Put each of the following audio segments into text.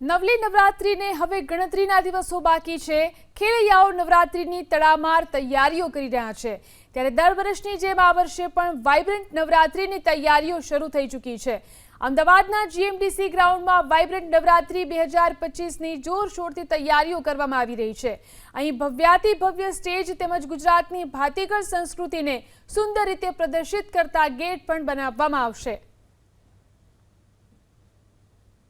નવલી નવરાત્રિને હવે ગણતરીના દિવસો બાકી છે. ખેલૈયાઓ નવરાત્રિની તડામાર તૈયારીઓ કરી રહ્યા છે. ત્યારે દર વર્ષની જેમ આ વર્ષે પણ વાઇબ્રન્ટ નવરાત્રિની તૈયારીઓ શરૂ થઈ ચૂકી છે. અમદાવાદના જીએમડીસી ગ્રાઉન્ડમાં વાઇબ્રન્ટ નવરાત્રિ બે હજાર પચીસની જોરશોરથી તૈયારીઓ કરવામાં આવી રહી છે. અહીં ભવ્યાતિ ભવ્ય સ્ટેજ તેમજ ગુજરાતની ભાતીગળ સંસ્કૃતિને સુંદર રીતે પ્રદર્શિત કરતા ગેટ પણ બનાવવામાં આવશે.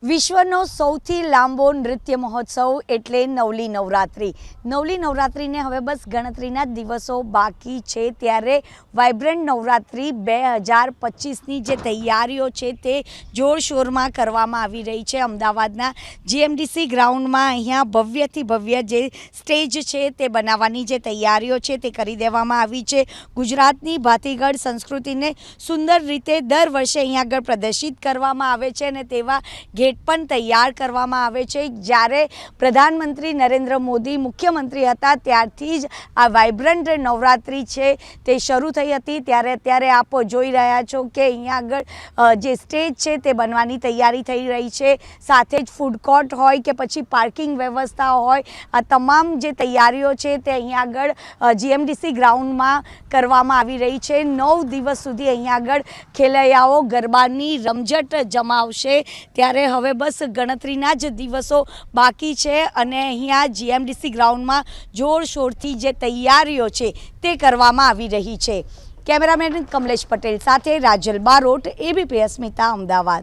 વિશ્વનો સૌથી લાંબો નૃત્ય મહોત્સવ એટલે નવલી નવરાત્રિ. નવલી નવરાત્રિને હવે બસ ગણતરીના દિવસો બાકી છે ત્યારે વાઇબ્રન્ટ નવરાત્રિ બે હજાર પચીસની જે તૈયારીઓ છે તે જોરશોરમાં કરવામાં આવી રહી છે. અમદાવાદના જીએમડીસી ગ્રાઉન્ડમાં અહીંયા ભવ્યથી ભવ્ય જે સ્ટેજ છે તે બનાવવાની જે તૈયારીઓ છે તે કરી દેવામાં આવી છે. ગુજરાતની ભાતીગળ સંસ્કૃતિને સુંદર રીતે દર વર્ષે અહીંયા આગળ પ્રદર્શિત કરવામાં આવે છે અને તેવા ગેટ પણ તૈયાર કરવામાં આવે છે. જ્યારે પ્રધાનમંત્રી નરેન્દ્ર મોદી, મુખ્યમંત્રી હતા, ત્યારથી જ આ વાઇબ્રન્ટ નવરાત્રિ છે તે શરૂ થઈ હતી. ત્યારે અત્યારે આપ જોઈ રહ્યા છો કે અહીંયા આગળ જે સ્ટેજ છે તે બનવાની તૈયારી થઈ રહી છે. સાથે જ ફૂડ કોર્ટ હોય કે પછી પાર્કિંગ વ્યવસ્થા હોય, આ તમામ જે તૈયારીઓ છે તે અહીંયા આગળ જીએમડીસી ગ્રાઉન્ડમાં કરવામાં આવી રહી છે. નવ દિવસ સુધી અહીંયા આગળ ખેલૈયાઓ ગરબાની રમઝટ જમાવશે. ત્યારે હવે બસ ગણતરીના જ દિવસો બાકી છે અને અહીંયા જીએમડીસી ગ્રાઉન્ડમાં જોરશોરથી જે તૈયારીઓ છે તે કરવામાં આવી રહી છે. કેમેરામેન કમલેશ પટેલ સાથે રાજલ બારોટ, એબીપી અસ્મિતા, અમદાવાદ.